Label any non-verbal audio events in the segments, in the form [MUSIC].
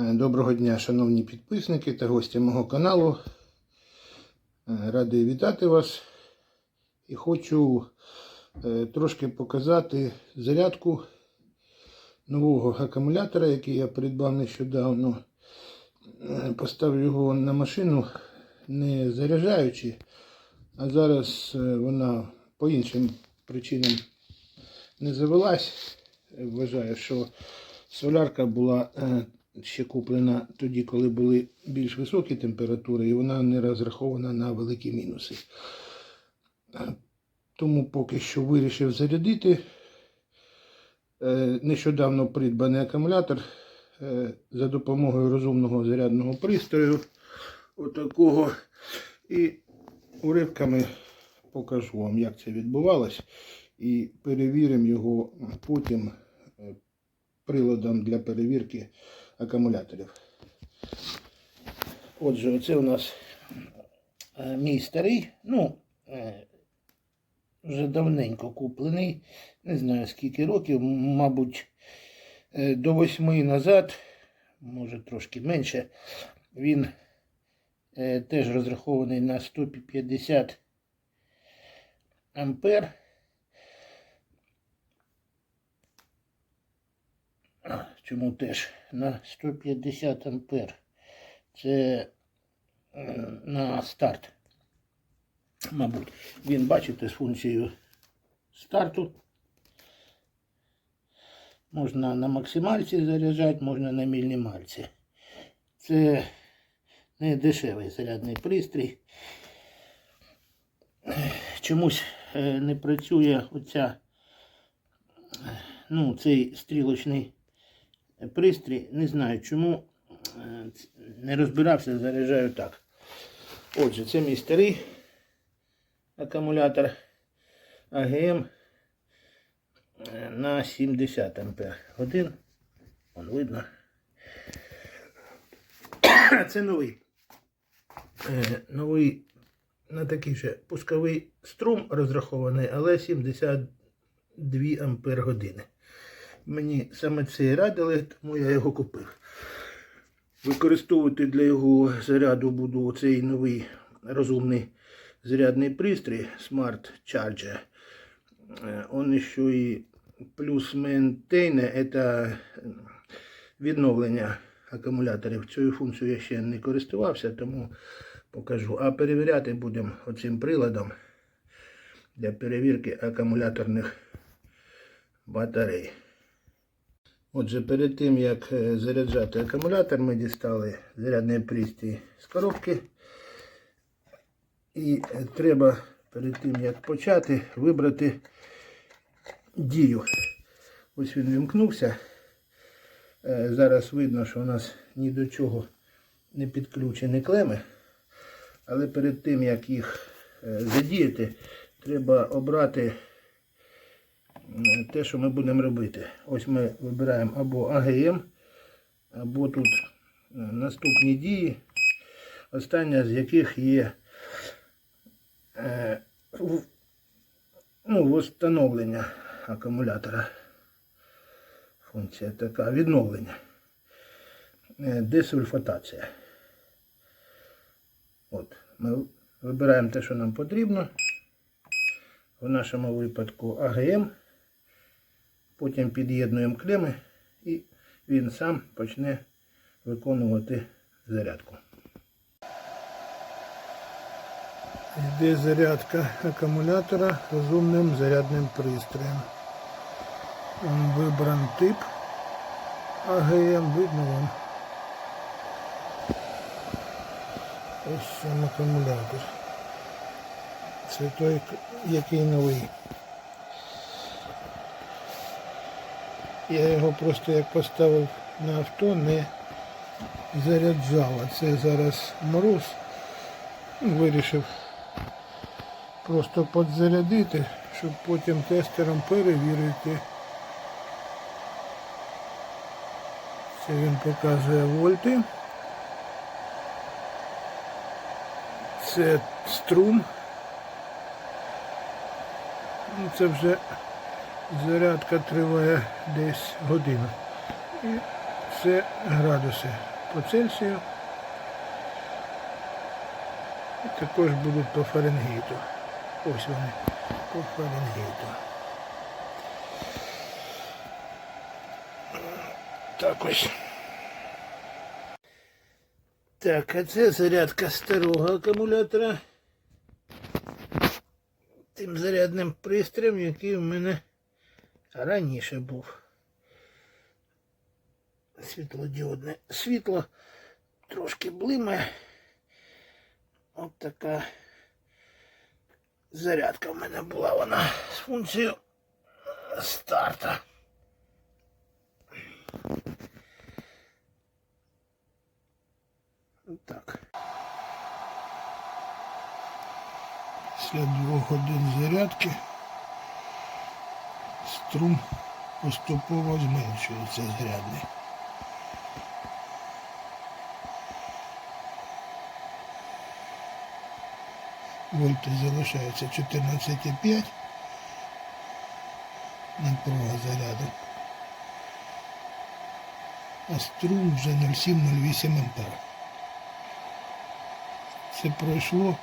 Е, Доброго дня, шановні підписники та гості мого каналу. Е, Радий вітати вас і хочу е, трошки показати зарядку нового акумулятора, який я придбав нещодавно. Поставив його на машину не заряджаючи, а зараз вона по іншим причинам не завелась. Вважаю, що солярка була ще куплена тоді, коли були більш високі температури, і вона не розрахована на великі мінуси. Тому поки що вирішив зарядити е, нещодавно придбаний акумулятор е, за допомогою розумного зарядного пристрою. Отакого. І уривками покажу вам, як це відбувалось. І перевіримо його потім е, приладом для перевірки акумуляторів. Отже, оце у нас е, мій старий, ну, е, вже давненько куплений, не знаю скільки років, мабуть, е, до восьми назад, може трошки менше, він теж розрахований на 150 ампер. А, Чому теж на 150 ампер? Це е, на старт. Мабуть, він бачите з функцією старту. Можна на максимальці заряджати, можна на мінімальці. Це не дешевий зарядний пристрій. Чомусь е, не працює оця, ну, цей стрілочний пристрій. Не знаю чому. е, Не розбирався, заряджаю так. Отже, це мій старий акумулятор АГМ е, на 70 ампер годин. Вон видно. [COUGHS] Це новий. Е, Новий на такий же пусковий струм розрахований, але 72 ампер години. Мені саме це радили, тому я його купив. Використовувати для його заряду буду цей новий розумний зарядний пристрій Smart Charger. Е, Он еще і плюс мейнтейне, це відновлення акумуляторів. Цією функцією я ще не користувався, тому покажу. А перевіряти будемо оцим приладом для перевірки акумуляторних батарей. Отже, перед тим як е, заряджати акумулятор, ми дістали зарядний пристрій з коробки. І е, треба перед тим як почати вибрати дію. Ось він вімкнувся. Е, Зараз видно, що у нас ні до чого не підключені клеми. Але перед тим як їх задіяти, треба обрати те, що ми будемо робити. Ось ми вибираємо або АГМ, або тут е, наступні дії, остання з яких є е, ну, встановлення акумулятора. Функція така відновлення. Е, Десульфатація. От, ми вибираємо те, що нам потрібно. В нашому випадку АГМ. Потім під'єднуємо клеми і він сам почне виконувати зарядку. Йде зарядка акумулятора розумним зарядним пристроєм. Вибран тип АГМ, видно вам. Ось сам акумулятор. Це той, який новий. Я його просто як поставив на авто, не заряджав. А це зараз мороз. Ну, Вирішив просто підзарядити, щоб потім тестером перевірити. Це він показує вольти. Це струм. Ну, Це вже зарядка триває десь годину. І Це градуси по Цельсію. І також будуть по Фаренгейту. Ось вони по Фаренгейту. Так ось. Так, а це зарядка старого акумулятора. Тим зарядним пристроєм, який в мене раніше був. Світлодіодне світло трошки блимає. От така зарядка в мене була вона з функцією старта. Так. Після двох годин зарядки струм поступово зменшується зарядний. Вольти залишається 14,5 напруга заряду. А струм вже 0,7-0,8 ампера. Це пройшло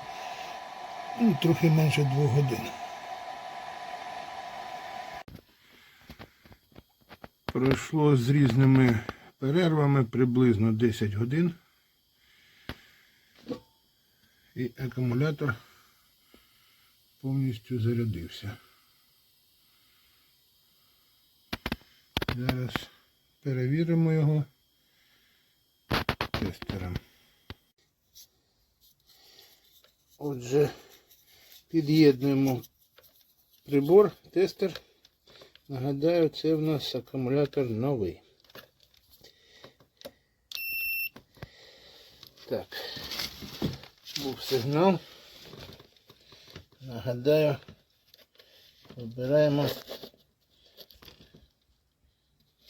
ну, трохи менше двох годин. Пройшло з різними перервами приблизно 10 годин. І акумулятор повністю зарядився. Зараз перевіримо його тестером. Отже, під'єднуємо прибор, тестер. Нагадаю, це в нас акумулятор новий. Так, був сигнал. Нагадаю, вибираємо.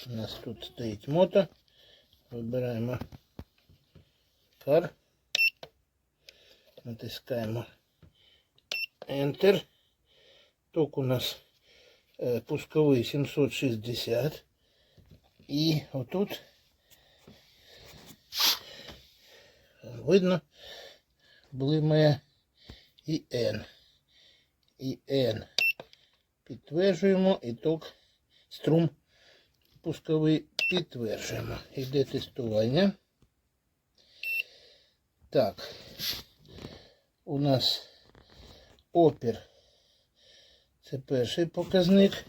У нас тут стоїть мото. Вибираємо кар. Натискаємо Enter. Ток у нас пусковий 760. І отут видно блимає і N. І N. Підтверджуємо і ток струм пусковий підтверджуємо. Йде тестування. Так. У нас опір. Це перший показник.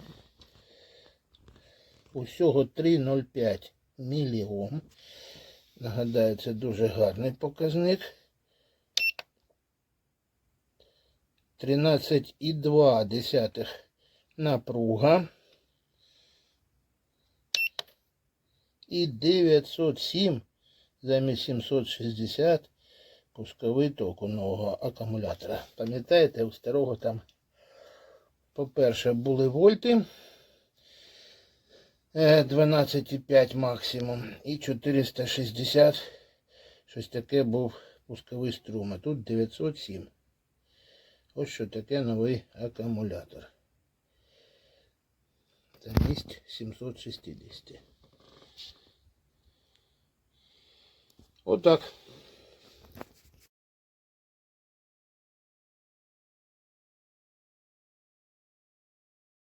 Усього 3,05 міліом. Нагадаю, це дуже гарний показник. 13,2 напруга. І 907 замість 760 пусковий ток у нового акумулятора. Пам'ятаєте, у старого там, по-перше, були вольти е, 12,5 максимум і 460. Щось таке був пусковий струм. А тут 907. Ось що таке новий акумулятор. Замість 760. Отак.